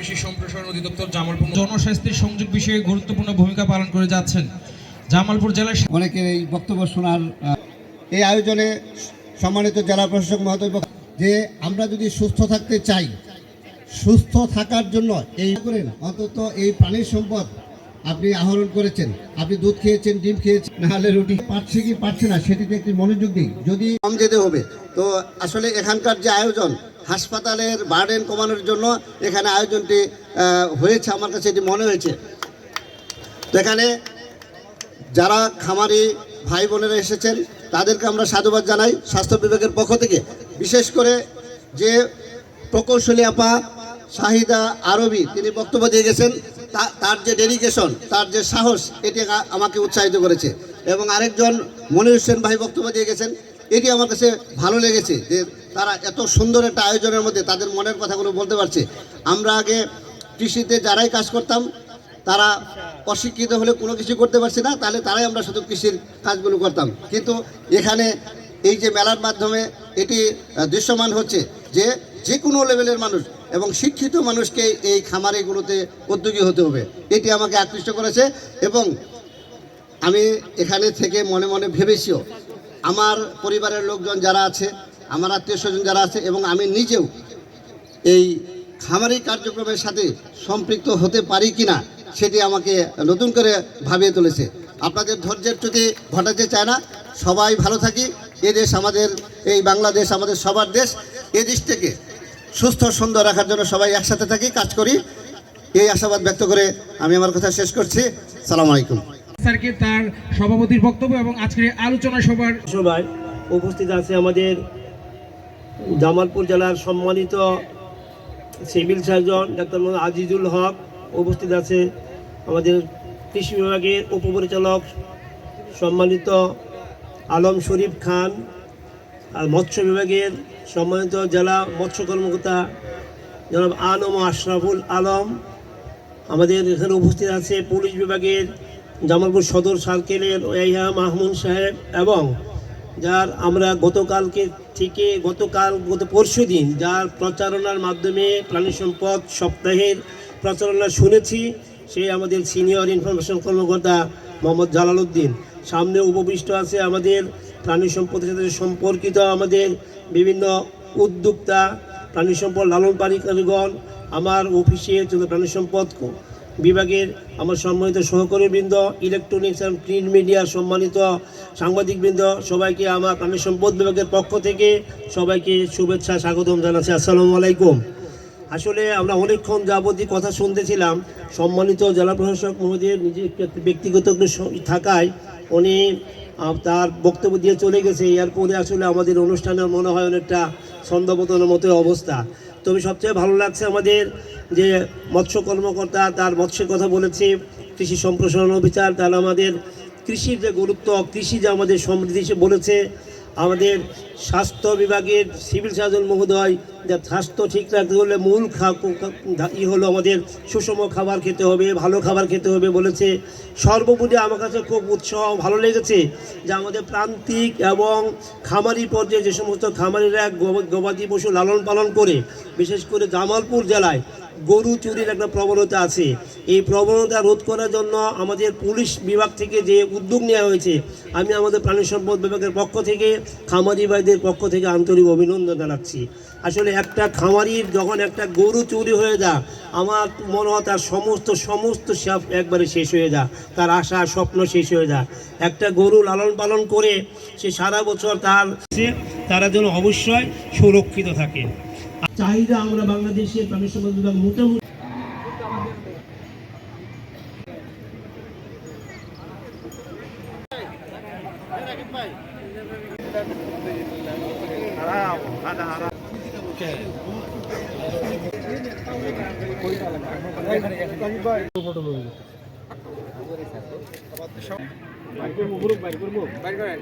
কৃষি সম্প্রসারণ অধিদপ্তর জামালপুর জনস্বাস্থ্যের সংযোগ বিষয়ে গুরুত্বপূর্ণ ভূমিকা পালন করে যাচ্ছেন জামালপুর জেলার অনেকের এই বক্তব্য শোনার এই আয়োজনে সম্মানিত জেলা প্রশাসক মহোদয় যে আমরা যদি সুস্থ থাকতে চাই সুস্থ থাকার জন্য এই করেন। অন্তত এই প্রাণীর সম্পদ আপনি আহরণ করেছেন। আপনি দুধ খেয়েছেন ডিম খেয়েছেন নাহলে রুটি পাচ্ছে কি পাচ্ছে না সেটিতে একটি মনোযোগ দিই যদি কম যেতে হবে। তো আসলে এখানকার যে আয়োজন, হাসপাতালের বার্ডেন কমানোর জন্য এখানে আয়োজনটি হয়েছে আমার কাছে এটি মনে হয়েছে। তো এখানে যারা খামারি ভাই বোনেরা এসেছেন, তাদেরকে আমরা সাধুবাদ জানাই স্বাস্থ্য বিভাগের পক্ষ থেকে। বিশেষ করে যে প্রকৌশলী আপা শাহিদা আরবি তিনি বক্তব্য দিয়ে গেছেন তার যে ডেডিকেশন তার যে সাহস, এটি আমাকে উৎসাহিত করেছে। এবং আরেকজন মনির হোসেন ভাই বক্তব্য দিয়ে গেছেন এটি আমার কাছে ভালো লেগেছে যে তারা এত সুন্দর একটা আয়োজনের মধ্যে তাদের মনের কথাগুলো বলতে পারছে। আমরা আগে কৃষিতে যারাই কাজ করতাম, তারা অশিক্ষিত হলে কোনো কিছু করতে পারছে না, তাহলে তারাই আমরা শুধু কৃষির কাজগুলো করতাম। কিন্তু এখানে এই যে মেলার মাধ্যমে এটি দৃশ্যমান হচ্ছে যে যে কোনো লেভেলের মানুষ এবং শিক্ষিত মানুষকে এই খামারিগুলোতে উদ্যোগী হতে হবে। এটি আমাকে আকৃষ্ট করেছে এবং আমি এখানে থেকে মনে মনে ভেবেছিও আমার পরিবারের লোকজন যারা আছে, আমার আত্মীয় স্বজন যারা আছে এবং আমি নিজেও এই খামারি কার্যক্রমের সাথে সম্পৃক্ত হতে পারি কিনা সেটি আমাকে নতুন করে ভাবিয়ে তুলেছে। আপনাদের ধৈর্যের চ্যুতি ঘটাতে চায় না। সবাই ভালো থাকি। এ দেশ আমাদের, এই বাংলাদেশ আমাদের সবার দেশ। এ দেশ থেকে সুস্থ, সুন্দর রাখার জন্য সবাই একসাথে থাকি, কাজ করি। এই আশাবাদ ব্যক্ত করে আমি আমার কথা শেষ করছি। সালাম আলাইকুম। স্যারকে তার সভাপতির বক্তব্য এবং আজকের আলোচনা সভার সভায় উপস্থিত আছে আমাদের জামালপুর জেলার সম্মানিত civil surgeon doctor Mohammad Azizul Haque, উপস্থিত আছে আমাদের কৃষি বিভাগের উপপরিচালক সম্মানিত আলম শরীফ খান, আর মৎস্য বিভাগের সম্মানিত জেলা মৎস্য কর্মকর্তা জনাব আনম আশরাফুল আলম। আমাদের এখানে উপস্থিত আছে পুলিশ বিভাগের জামালপুর সদর সার্কেলের ওয়াইহা মাহমুদ সাহেব এবং যার আমরা গতকালকে থেকে গতকাল, গত পরশু দিন যার প্রচারণার মাধ্যমে প্রাণী সম্পদ সপ্তাহের প্রচারণা শুনেছি, সে আমাদের সিনিয়র ইনফরমেশন কর্মকর্তা মোহাম্মদ জালালউদ্দিন সামনে উপবিষ্ট আছে আমাদের প্রাণী সম্পদের সাথে সম্পর্কিত আমাদের বিভিন্ন উদ্যোক্তা, প্রাণী সম্পদ লালন পালিকারীগণ আমার অফিসে প্রাণী সম্পদ বিভাগের আমার সম্মানিত সহকর্মীবৃন্দ ইলেকট্রনিক্স অ্যান্ড প্রিন্ট মিডিয়া সম্মানিত সাংবাদিকবৃন্দ, সবাইকে আমার প্রাণী সম্পদ বিভাগের পক্ষ থেকে সবাইকে শুভেচ্ছা, স্বাগতম জানাচ্ছি। আসসালামু আলাইকুম। আসলে আমরা অনেকক্ষণ যাবতীয় কথা শুনতেছিলাম, সম্মানিত জেলা প্রশাসক মহোদয়ের নিজের ব্যক্তিগত থাকায় উনি তার বক্তব্য দিয়ে চলে গেছে। এরপরে আসলে আমাদের অনুষ্ঠানের মনে হয় অনেকটা ছন্দপতনের মতো অবস্থা। তবে সবচেয়ে ভালো লাগছে আমাদের যে মৎস্য কর্মকর্তা তার মৎস্যের কথা বলেছে, কৃষি সম্প্রসারণ অফিসার তার আমাদের কৃষির যে গুরুত্ব, কৃষি যে আমাদের সমৃদ্ধি সে বলেছে, আমাদের স্বাস্থ্য বিভাগের সিভিল সার্জন মহোদয়, যে স্বাস্থ্য ঠিক রাখতে হলে মূল ই হলো আমাদের সুষম খাবার খেতে হবে, ভালো খাবার খেতে হবে বলেছে। সর্বোপরি আমার কাছে খুব উৎসাহ, ভালো লেগেছে যে আমাদের প্রান্তিক এবং খামারি পর্যায়ে যে সমস্ত খামারিরা গব- গবাদি পশু লালন পালন করে, বিশেষ করে জামালপুর জেলায় গরু চুরির একটা প্রবণতা আছে। এই প্রবণতা রোধ করার জন্য আমাদের পুলিশ বিভাগ থেকে যে উদ্যোগ নেওয়া হয়েছে, আমি আমাদের প্রাণী সম্পদ বিভাগের পক্ষ থেকে, খামারি ভাইদের পক্ষ থেকে আন্তরিক অভিনন্দন জানাচ্ছি। আসলে একটা খামারির যখন একটা গরু চুরি হয়ে যায়, আমার মনে হয় তার সমস্ত সমস্ত সাপ একবারে শেষ হয়ে যায়। তার আশা, স্বপ্ন শেষ হয়ে যায়। একটা গরু লালন পালন করে সে সারা বছর তার তারা যেন অবশ্যই সুরক্ষিত থাকে। চাহিদা আমরা বাংলাদেশে প্রাণী সম্পদ বিভাগ মোটামুটি বাইর করব বাইর করেন